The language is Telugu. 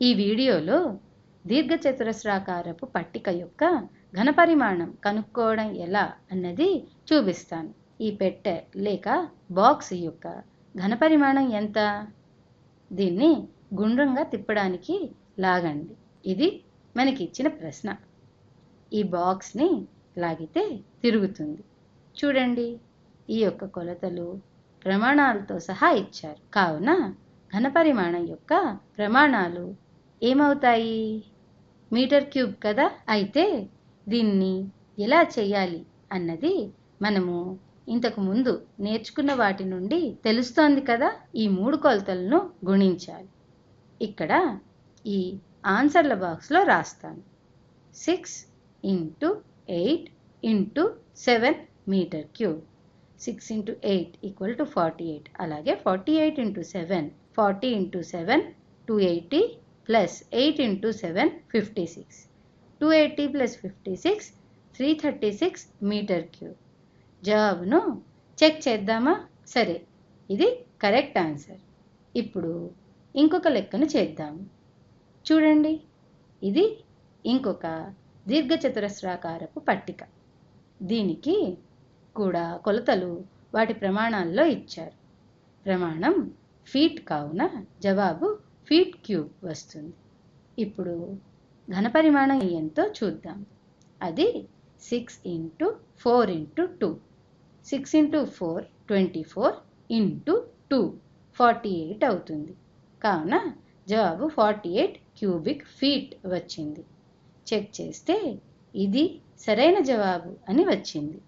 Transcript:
ఈ వీడియోలో దీర్ఘచతురస్రాకారపు పట్టిక యొక్క ఘనపరిమాణం కనుక్కోవడం ఎలా అన్నది చూపిస్తాను. ఈ పెట్టె లేక బాక్స్ యొక్క ఘనపరిమాణం ఎంత? దీన్ని గుండ్రంగా తిప్పడానికి లాగండి. ఇది మనకి ఇచ్చిన ప్రశ్న. ఈ బాక్స్ని లాగితే తిరుగుతుంది. చూడండి ఈ యొక్క కొలతలు ప్రమాణాలతో సహా ఇచ్చారు. కావున ఘనపరిమాణం యొక్క ప్రమాణాలు ఏమవుతాయి? మీటర్ క్యూబ్ కదా? అయితే దీన్ని ఎలా చేయాలి అన్నది మనము ఇంతకు ముందు నేర్చుకున్న వాటి నుండి తెలుస్తోంది కదా? ఈ మూడు కొలతలను గుణించాలి. ఇక్కడ ఈ ఆన్సర్ల బాక్స్లో రాస్తాను. Six into eight into seven metre cube. Six into eight equal to forty eight. అలాగే forty eight into seven forty into seven two eighty plus eight into seven fifty six two eighty plus fifty six three thirty six metre cube జవాబును చెక్ చేద్దామా? సరే. ఇది కరెక్ట్ ఆన్సర్ ఇప్పుడు ఇంకొక లెక్కను చేద్దాము చూడండి. ఇది ఇంకొక దీర్ఘచతురస్రాకారపు పట్టిక. దీనికి కూడా కొలతలు వాటి ప్రమాణాల్లో ఇచ్చారు. ప్రమాణం ఫీట్ కావున జవాబు ఫీట్ క్యూబ్ వస్తుంది. ఇప్పుడు ఘనపరిమాణం ఎంతో చూద్దాం. అది six into four into two six into four twenty four into two forty eight అవుతుంది. కావున జవాబు ఫార్టీ ఎయిట్ క్యూబిక్ ఫీట్ వచ్చింది. చెక్ చేస్తే ఇది సరైన జవాబు అని వచ్చింది.